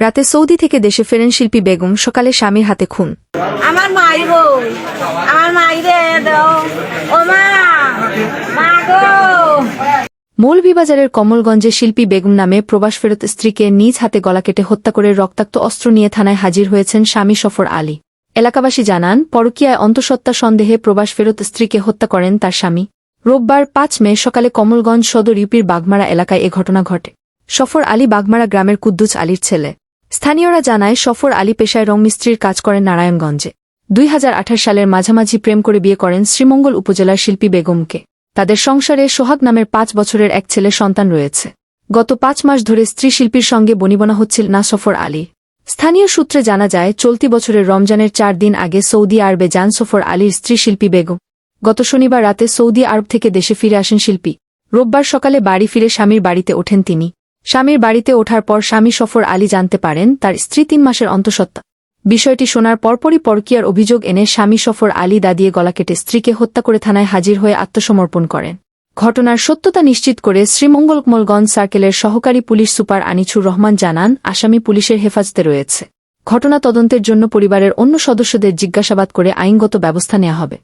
রাতে সৌদি থেকে দেশে ফেরেন শিল্পী বেগম সকালে স্বামীর হাতে খুন। আমার মাই গো আমার মাই রে দাও। ও মা মা গো। মৌলভীবাজারের কমলগঞ্জে শিল্পী বেগম নামে প্রবাস ফেরত স্ত্রীকে নিজ হাতে গলা কেটে হত্যা করে রক্তাক্ত অস্ত্র নিয়ে থানায় হাজির হয়েছেন স্বামী সফর আলী। এলাকাবাসী জানান পরকীয়ায় অন্তঃসত্ত্বা সন্দেহে প্রবাস ফেরত স্ত্রীকে হত্যা করেন তার স্বামী। রোববার পাঁচ মে সকালে কমলগঞ্জ সদর ইউপির বাগমারা এলাকায় এ ঘটনা ঘটে। সফর আলী বাগমারা গ্রামের কুদ্দুস আলীর ছেলে। স্থানীয়রা জানায়, সফর আলী পেশায় রংমিস্ত্রির কাজ করেন নারায়ণগঞ্জে। দুই সালের মাঝামাঝি প্রেম করে বিয়ে করেন শ্রীমঙ্গল উপজেলার শিল্পী বেগমকে। তাদের সংসারে সোহাগ নামের পাঁচ বছরের এক ছেলে সন্তান রয়েছে। গত পাঁচ মাস ধরে স্ত্রী শিল্পীর সঙ্গে বনিবনা হচ্ছিল না সফর আলী। স্থানীয় সূত্রে জানা যায়, চলতি বছরের রমজানের চার দিন আগে সৌদি আরবে যান সফর আলীর স্ত্রী শিল্পী বেগম। গত শনিবার রাতে সৌদি আরব থেকে দেশে ফিরে আসেন শিল্পী। রোববার সকালে বাড়ি ফিরে স্বামীর বাড়িতে ওঠেন তিনি। স্বামীর বাড়িতে ওঠার পর স্বামী সফর আলী জানতে পারেন, তার স্ত্রী তিন মাসের অন্তঃসত্ত্বা। বিষয়টি শোনার পরপরই পরকীয়ার অভিযোগ এনে স্বামী সফর আলী দাদিয়ে গলা কেটে স্ত্রীকে হত্যা করে থানায় হাজির হয়ে আত্মসমর্পণ করেন। ঘটনার সত্যতা নিশ্চিত করে শ্রীমঙ্গলকমলগঞ্জ সার্কেলের সহকারী পুলিশ সুপার আনিছুর রহমান জানান, আসামি পুলিশের হেফাজতে রয়েছে। ঘটনা তদন্তের জন্য পরিবারের অন্য সদস্যদের জিজ্ঞাসাবাদ করে আইনগত ব্যবস্থা নেওয়া হবে।